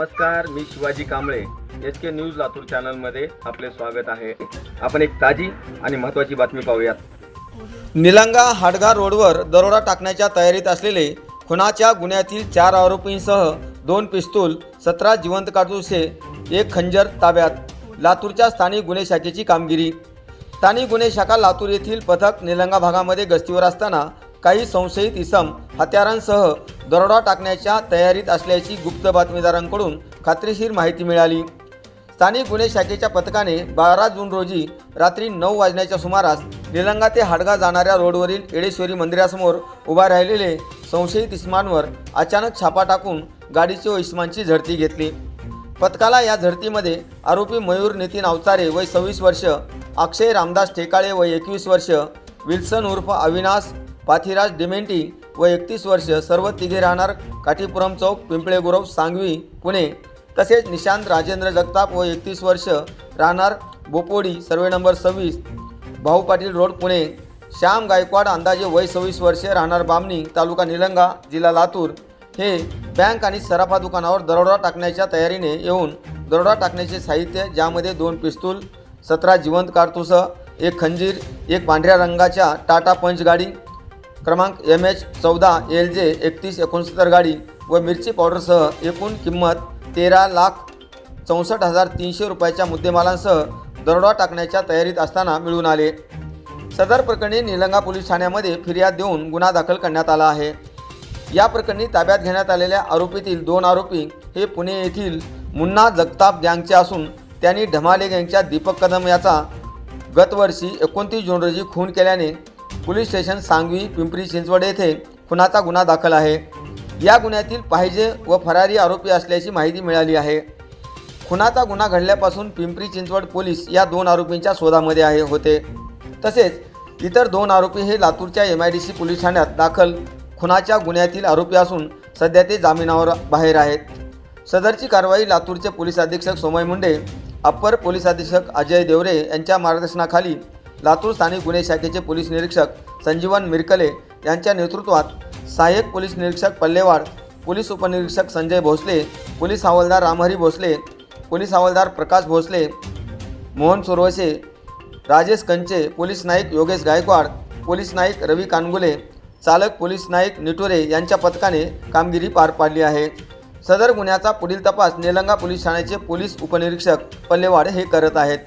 मी Shivaji Kamble S K news Latur चॅनलमध्ये आपले स्वागत आहे. आपण एक ताजी आणि महत्त्वाची बातमी पाहूयात. निलंगा हाडगा रोडवर दरोडा टाकण्याच्या तयारीत असलेले खुनाच्या गुन्ह्यातील चार आरोपींसह दोन पिस्तूल सतरा जिवंत काटूसे एक खंजर ताब्यात. लातूरच्या स्थानिक गुन्हे शाखेची कामगिरी. स्थानिक गुन्हे शाखा लातूर येथील पथक निलंगा भागामध्ये गस्तीवर असताना काही संशयित इसम हत्यारांसह दरोडा टाकण्याच्या तयारीत असल्याची गुप्त बातमीदारांकडून खात्रीशीर माहिती मिळाली. स्थानिक गुन्हे शाखेच्या पथकाने बारा जून रोजी रात्री नऊ वाजण्याच्या सुमारास निलंगा ते हाडगा जाणाऱ्या रोडवरील येडेश्वरी मंदिरासमोर उभा राहिलेले संशयित इस्मांवर अचानक छापा टाकून गाडीची व इस्मांची झडती घेतली. पथकाला या झडतीमध्ये आरोपी मयूर नितीन अवचारे वय सव्वीस वर्ष अक्षय रामदास ठेकाळे वय एकवीस वर्ष विल्सन उर्फ अविनाश पाथिराज डिमेंटी व एकतीस वर्ष सर्व तिघे राहणार काठीपुरम चौक पिंपळे गुरव सांगवी पुणे. तसेच निशांत राजेंद्र जगताप व एकतीस वर्ष राहणार बोपोडी सर्वे नंबर सव्वीस भाऊ पाटील रोड पुणे. श्याम गायकवाड अंदाजे वय सव्वीस वर्षे राहणार बामणी तालुका निलंगा जिल्हा लातूर. हे बँक आणि सराफा दुकानावर दरोडा टाकण्याच्या तयारीने येऊन दरोडा टाकण्याचे साहित्य ज्यामध्ये दोन पिस्तूल सतरा जिवंत कारतूसं एक खंजीर एक पांढऱ्या रंगाच्या टाटा पंच गाडी क्रमांक एम एच चौदा एल जे एकतीस एकोणसत्तर गाडी व मिरची पावडरसह एकूण किंमत तेरा लाख चौसष्ट हजार तीनशे रुपयाच्या मुद्देमालांसह दरोडा टाकण्याच्या तयारीत असताना मिळून आले. सदर प्रकरणी निलंगा पोलीस ठाण्यामध्ये फिर्याद देऊन गुन्हा दाखल करण्यात आला आहे. या प्रकरणी ताब्यात घेण्यात आलेल्या आरोपीतील दोन आरोपी हे पुणे येथील मुन्ना जगताप गँगचे असून त्यांनी ढमाले गँगच्या दीपक कदम याचा गतवर्षी एकोणतीस जून रोजी खून केल्याने पोलीस स्टेशन सांगवी पिंपरी चिंचवड येथे खुनाचा गुन्हा दाखल आहे. या गुन्ह्यातील पाहिजे व फरारी आरोपी असल्याची माहिती मिळाली आहे. खुनाचा गुन्हा घडल्यापासून पिंपरी चिंचवड पोलीस या दोन आरोपींच्या शोधामध्ये आहे होते. तसेच इतर दोन आरोपी हे लातूरच्या M I D C police ठाण्यात दाखल खुनाच्या गुन्ह्यातील आरोपी असून सध्या ते जामिनावर बाहेर आहेत. सदरची कारवाई लातूरचे पोलीस अधीक्षक सोमय मुंडे अप्पर पोलीस अधीक्षक अजय देवरे यांच्या मार्गदर्शनाखाली लातूर स्थानिक गुन्हे शाखेचे पोलीस निरीक्षक संजीवन मिरकले यांच्या नेतृत्वात सहाय्यक पोलीस निरीक्षक पल्लेवाड पोलीस उपनिरीक्षक संजय भोसले पोलीस हवालदार रामहरी भोसले पोलीस हवालदार प्रकाश भोसले मोहन सुरवसे राजेश कंचे पोलीस नाईक योगेश गायकवाड पोलीस नाईक रवी कानगुले चालक पोलीस नाईक निटोरे यांच्या पथकाने कामगिरी पार पाडली आहे. सदर गुन्ह्याचा पुढील तपास निलंगा पोलीस ठाण्याचे पोलीस उपनिरीक्षक पल्लेवाड हे करत आहेत.